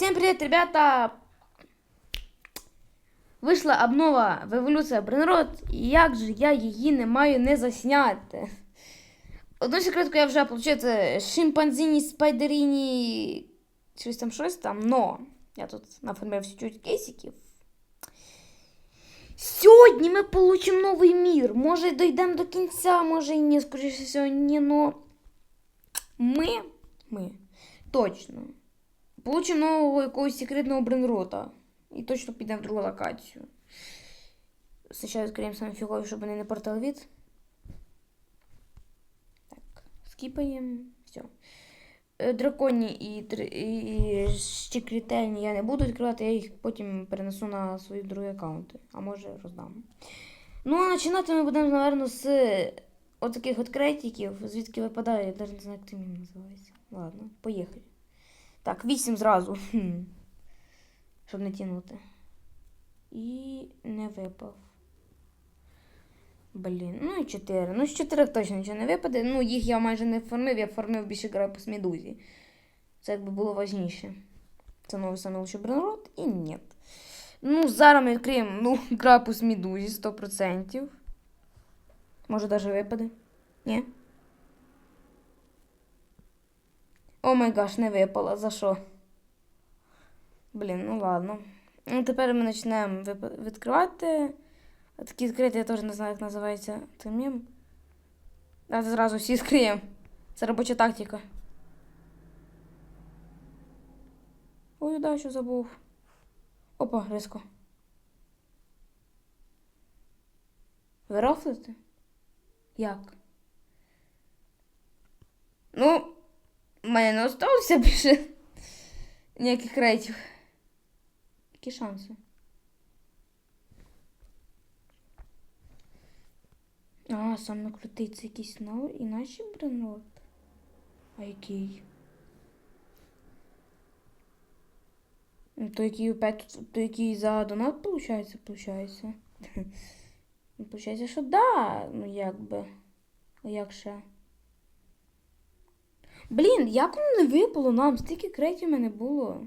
Всем привет, ребята! Вийшла обнова в еволюція Бренрод, і як же я її не маю не засняти. Одну секретку я вже получаю, це шимпанзіні, спайдеріні, щось там, щось там, но я тут нафармив чуть кейсиків. Сьогодні ми получимо новий мір. Може дійдемо до кінця, може і ні, скоріше всього, ні, но ми, ми, точно, получимо нового якогось секретного бренрота. І точно підемо в другу локацію. Спочатку відкриємо саме фігові, щоб вони не портали від. Так, скіпаємо. Все. Драконі і, др- і щекрітельні я не буду відкривати, я їх потім перенесу на свої другі аккаунти. А може роздам. Ну, а починати ми будемо, напевно, з отаких от кретиків, звідки випадає, я навіть не знаю, як він називається. Ладно, поїхали. Так, вісім зразу. Хм. Щоб не тягнути. І не випав. Блін, ну і 4. Ну, з 4 точно нічого не випаде. Ну, їх я майже не формив, я формив більше грапус медузі. Це якби було важніше. Це новий самий лучший бренрод і ні. Ну, зараз ми відкриємо ну, грапус медузі 100%. Може навіть випаде. Ні? О май гаш, не випало. За що? Блін, ну ладно. Ну, тепер ми вип- відкривати. Такі відкриті, я теж не знаю, як називається мем. Давайте зразу всі відкриємо. Це робоча тактика. Ой, да, що забув. Опа, різко. Ви рофлите? Як? Ну, в мене не осталося більше ніяких рейтів. Які шанси? А, саме крутий це якийсь новий іначе бренот. А який? Ну, То який опять, то який за донат получається, получається. Ну, Получається, що да, ну якби. А як ще? Блін, як воно не випало нам? Стільки кредитів в мене було.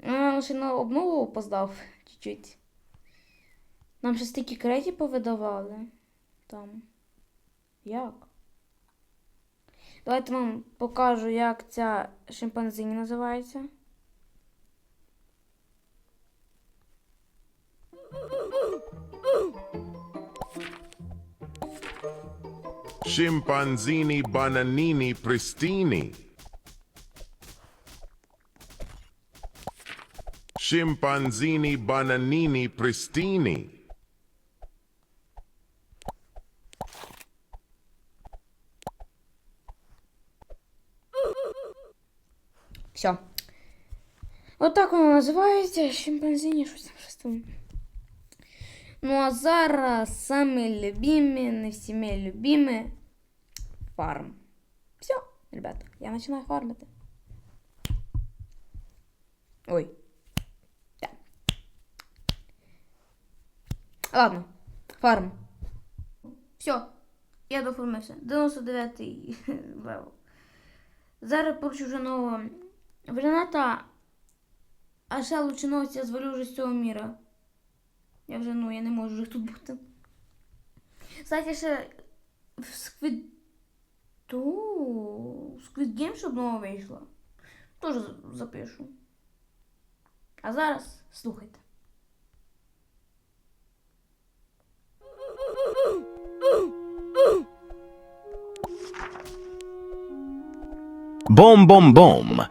А, ще на обнову опоздав чуть-чуть. Нам ще стільки кредитів повидавали. Там. Як? Давайте вам покажу, як ця шимпанзині називається. Scimpanzini bananini pristini. Scimpanzini bananini pristini. Все. Отак воно називається. Шимпанзині, щось там, щось там. Ну а зараз самі любимі, не всіми любимі. Фарм. Все, ребята, я починаю фармити. Ой. Так. Ладно, фарм. Все, я доформився. 99-й левел. Зараз получу вже нового Граната. А ще лучше новості я звалю вже з цього міра. Я вже, ну, я не можу вже тут бути. Кстати, ще в Squid... то Squid Game ще одного вийшла. Тоже запишу. А зараз слухайте. Бом-бом-бом.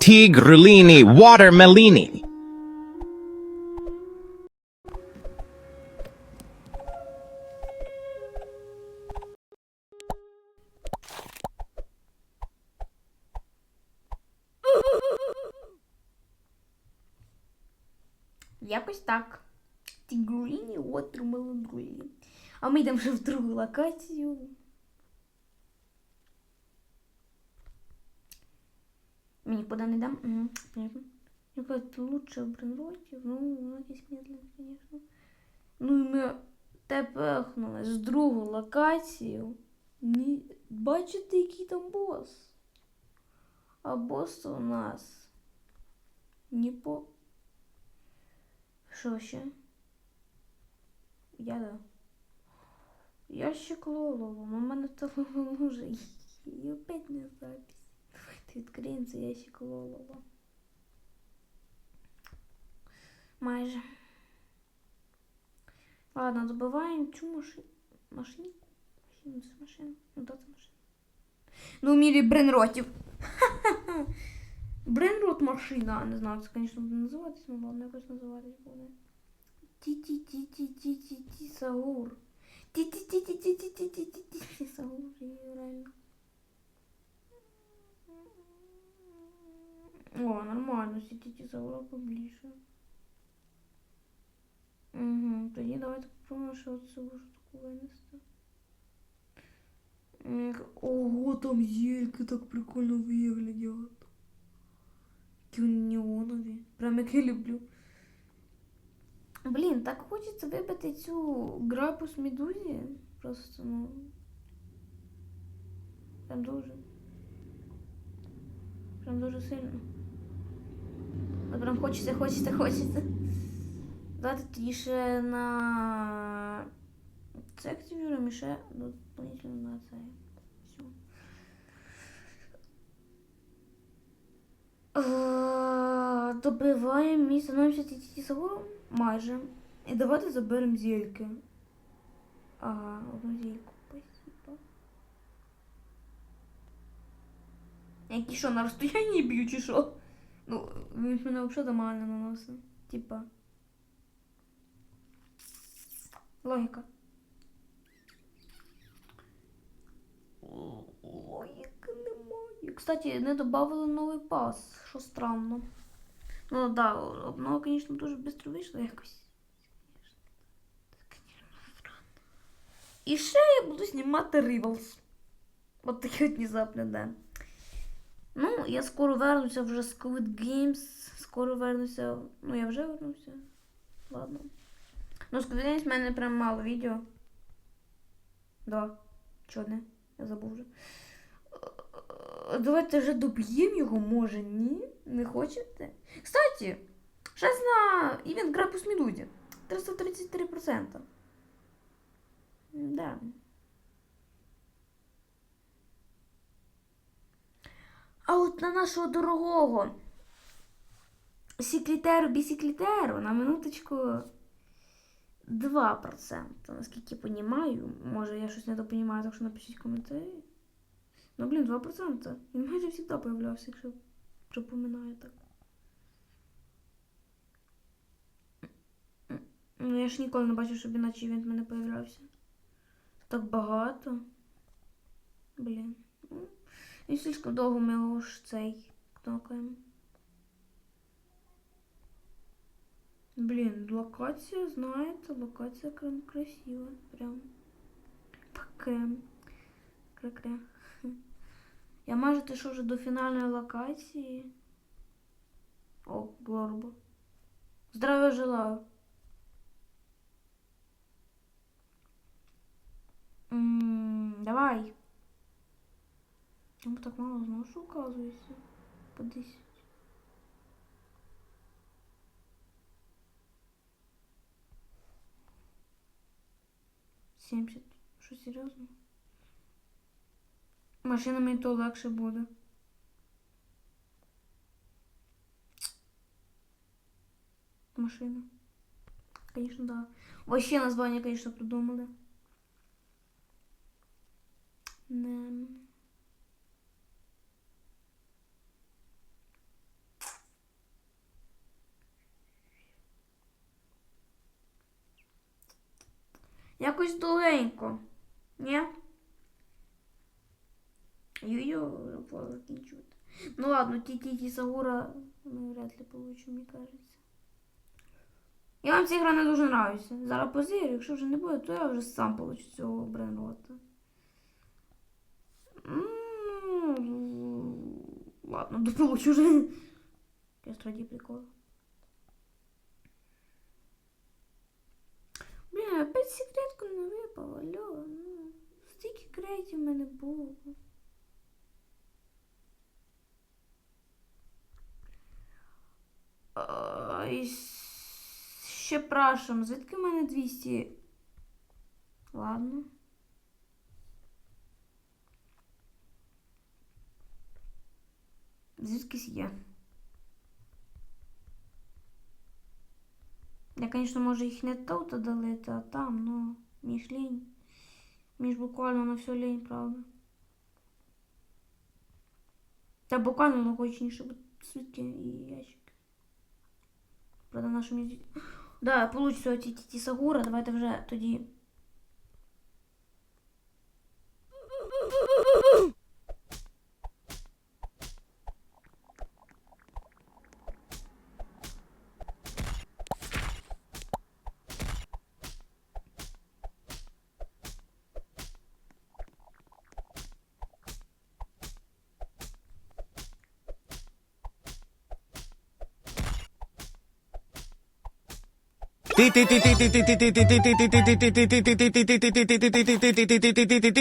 Тигреліні, watermelini. Якось так. Тігруліні, watermelon А ми йдемо вже в другу локацію. Мені куди не дам? Угу, понятно. Якась лучше бренротів, ну, вона якась медленна, звісно. Ну і ми тепехнули з другу локацію. Бачите, який там бос? А бос у нас Ніпо. Що ще? Я да. Ящик Лололо. Ну, в мене телефон вже. І опять не запись. Давайте відкриємо цей ящик Лололо. Майже. Ладно, добиваємо цю машину. Машинку? Машину, це машина. Ну, да, це машина. Ну, в мірі бренротів. Бренрот машина. Не знаю, це, звісно, буде називатися, ну ладно, якось називатись буде. Ті-ті-ті-ті-ті-ті-ті Саур. Ті-ті-ті-ті-ті-ті-ті-ті Саур, реально. О, нормально, ті-ті-ті Саура поближче. Угу, тоді давайте попробуємо ще оцю штуку винести. М, Ого, там зельки так прикольно виглядять. Неонові. Прям як я люблю. Блін, так хочеться вибити цю грапу медузі. Просто, ну. Прям дуже. Прям дуже сильно. Ну, прям хочеться, хочеться, хочеться. Давайте тоді ще на це активіруємо і ще дополнительно на це. Все. Добиваємо і становимося ті собою майже. І давайте заберемо зельки. Ага, одну зельку. Спасибо. Які що, на розстоянні б'ю чи що? Ну, він мене взагалі нормально наносить. Типа. Логіка. Логіки немає. Кстати, не додали новий пас, що странно. Ну да, обнова, звісно, дуже швидко вийшла якось. І ще я буду знімати Rivals. От таке от внезапне, да. Ну, я скоро вернуся вже з Squid Games. Скоро вернуся. Ну, я вже вернувся. Ладно. Ну, Squid Games в мене прям мало відео. Два. Чи одне? Я забув вже. Давайте вже доб'ємо його, може, ні? Не хочете? Кстати, щас на івент Грапус Медузі. 333%. Да. А от на нашого дорогого секретару бісекретару на минуточку 2%, наскільки я розумію. Може, я щось не допонімаю, так що напишіть коментарі. Ну, блін, 2%. Він майже завжди появлявся, якщо припоминаю так. Ну, я ж ніколи не бачив, щоб іначе він в мене появлявся. Так багато. Блін. Ну, і слишком довго ми його ж цей кнопкаємо. Блін, локація, знаєте, локація прям красива. Прям таке. Кря-кря. Я майже дійшов вже до фінальної локації. О, Глорбо. Здравия желаю. М, Давай. Чому так мало зношу, оказується? По 10. Сімдесят. Що серйозно? Машинами то легше буде. Машина. Конечно, да. Вообще название, конечно, придумали. Да. Якось довгенько. Ні? Йо-йо, вже закінчувати. Ну ладно, ті-ті-ті Сагура, ну, вряд ли получу, мені кажеться. Я вам ця гра не дуже нравиться. Зараз позирю, якщо вже не буде, то я вже сам получу цього бренрота. Ладно, дополучу вже. Я страді прикол. Блін, опять секретку не випав, алло. Ну, стільки кредитів в мене було. І ще прашем. Звідки в мене 200? Ладно. Звідкись є. Я, звісно, можу їх не тут долити, а там, ну, мені ж лінь. Мені ж буквально на все лінь, правда. Та буквально на хочніше свідки і ящики. Правда, нашу мені... Да, получится оці ті Сагура, давайте вже тоді.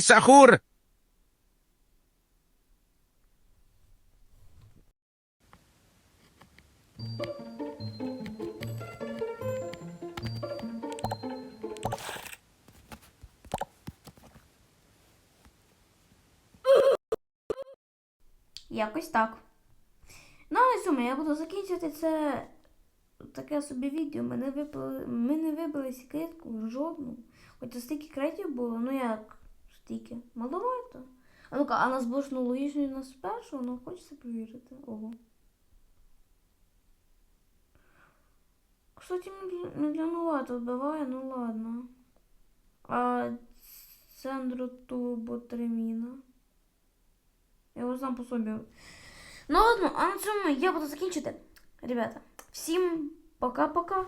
Сахур! Якось так. Ну, на цьому я буду закінчувати це таке собі відео. Ми не вибили, ми не вибили секретку жодну. Хоча стільки кредитів було, ну як стільки? Маловато. А ну-ка, а нас було логічно і нас першого, ну хочеться повірити. Ого. Кстати, медля- медляновато вбиває, ну ладно. А центру турботреміна. Я його сам по собі. Ну ладно, а на цьому я буду закінчити. Ребята, всім пока-пока.